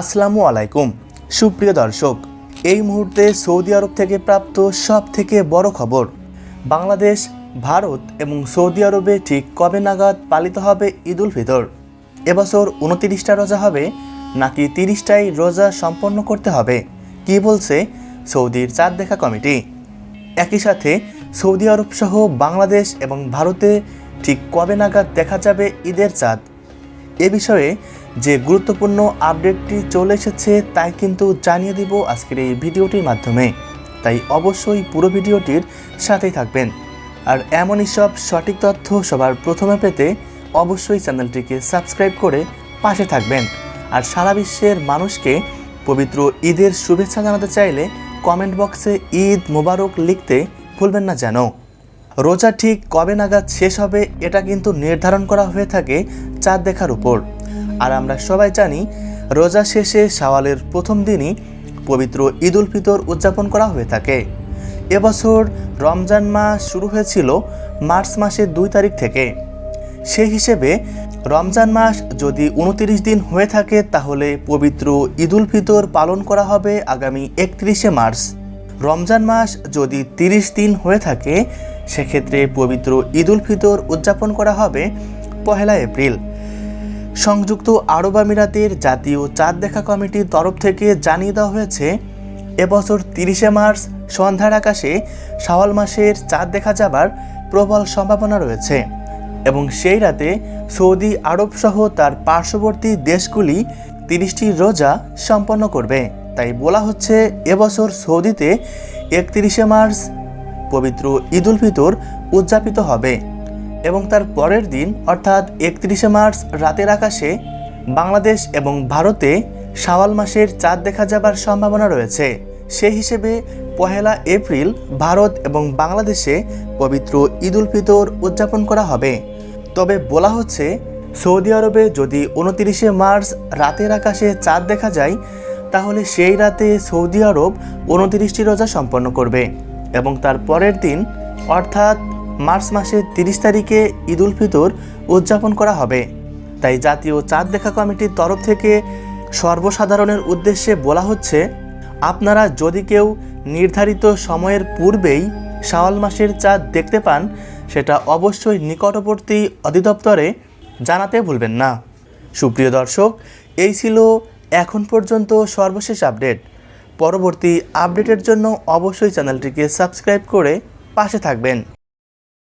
আসসালামু আলাইকুম। সুপ্রিয় দর্শক, এই মুহূর্তে সৌদি আরব থেকে প্রাপ্ত সব থেকে বড় খবর, বাংলাদেশ, ভারত এবং সৌদি আরবে ঠিক কবে নাগাদ পালিত হবে ঈদ উল ফিতর? এবছর উনতিরিশটা রোজা হবে, নাকি তিরিশটাই রোজা সম্পন্ন করতে হবে? কি বলছে সৌদির চাঁদ দেখা কমিটি? একই সাথে সৌদি আরব সহ বাংলাদেশ এবং ভারতে ঠিক কবে নাগাদ দেখা যাবে ঈদের চাঁদ? এ বিষয়ে যে গুরুত্বপূর্ণ আপডেটটি চলে এসেছে তাই কিন্তু জানিয়ে দিব আজকের এই ভিডিওটির মাধ্যমে। তাই অবশ্যই পুরো ভিডিওটির সাথেই থাকবেন। আর এমনই সব সঠিক তথ্য সবার প্রথমে পেতে অবশ্যই চ্যানেলটিকে সাবস্ক্রাইব করে পাশে থাকবেন। আর সারা বিশ্বের মানুষকে পবিত্র ঈদের শুভেচ্ছা জানাতে চাইলে কমেন্ট বক্সে ঈদ মোবারক লিখতে ভুলবেন না যেন। রোজা ঠিক কবে নাগাদ শেষ হবে এটা কিন্তু নির্ধারণ করা হয়ে থাকে চাঁদ দেখার উপর। আর আমরা সবাই জানি রোজা শেষে শাওয়ালের প্রথম দিনই পবিত্র ঈদ উল ফিতর উদযাপন করা হয়ে থাকে। এবছর রমজান মাস শুরু হয়েছিল মার্চ মাসের দুই তারিখ থেকে। সেই হিসেবে রমজান মাস যদি উনতিরিশ দিন হয়ে থাকে, তাহলে পবিত্র ঈদ উল ফিতর পালন করা হবে আগামী একত্রিশে মার্চ। রমজান মাস যদি তিরিশ দিন হয়ে থাকে, সেক্ষেত্রে পবিত্র ঈদ উল ফিতর উদযাপন করা হবে পহেলা এপ্রিল। সংযুক্ত আরব আমিরাতের জাতীয় চাঁদ দেখা কমিটির তরফ থেকে জানিয়ে দেওয়া হয়েছে, এবছর তিরিশে মার্চ সন্ধ্যার আকাশে শাওয়াল মাসের চাঁদ দেখা যাবার প্রবল সম্ভাবনা রয়েছে এবং সেই রাতে সৌদি আরব সহ তার পার্শ্ববর্তী দেশগুলি তিরিশটি রোজা সম্পন্ন করবে। তাই বলা হচ্ছে, এবছর সৌদিতে একত্রিশে মার্চ পবিত্র ঈদ উল ফিতর উদযাপিত হবে। এবং তার পরের দিন, অর্থাৎ একত্রিশে মার্চ রাতের আকাশে, বাংলাদেশ এবং ভারতে শাওয়াল মাসের চাঁদ দেখা যাবার সম্ভাবনা রয়েছে। সেই হিসেবে পহেলা এপ্রিল ভারত এবং বাংলাদেশে পবিত্র ঈদ উল ফিতর উদযাপন করা হবে। তবে বলা হচ্ছে, সৌদি আরবে যদি উনতিরিশে মার্চ রাতের আকাশে চাঁদ দেখা যায়, তাহলে সেই রাতে সৌদি আরব উনতিরিশটি রোজা সম্পন্ন করবে এবং তার পরের দিন, অর্থাৎ মার্চ মাসের তিরিশ তারিখে ঈদ উল ফিতর উদযাপন করা হবে। তাই জাতীয় চাঁদ দেখা কমিটির তরফ থেকে সর্বসাধারণের উদ্দেশ্যে বলা হচ্ছে, আপনারা যদি কেউ নির্ধারিত সময়ের পূর্বেই শাওয়াল মাসের চাঁদ দেখতে পান, সেটা অবশ্যই নিকটবর্তী অধিদপ্তরে জানাতে ভুলবেন না। সুপ্রিয় দর্শক, এই ছিল এখন পর্যন্ত সর্বশেষ আপডেট। পরবর্তী আপডেটের জন্য অবশ্যই চ্যানেলটিকে সাবস্ক্রাইব করে পাশে থাকবেন।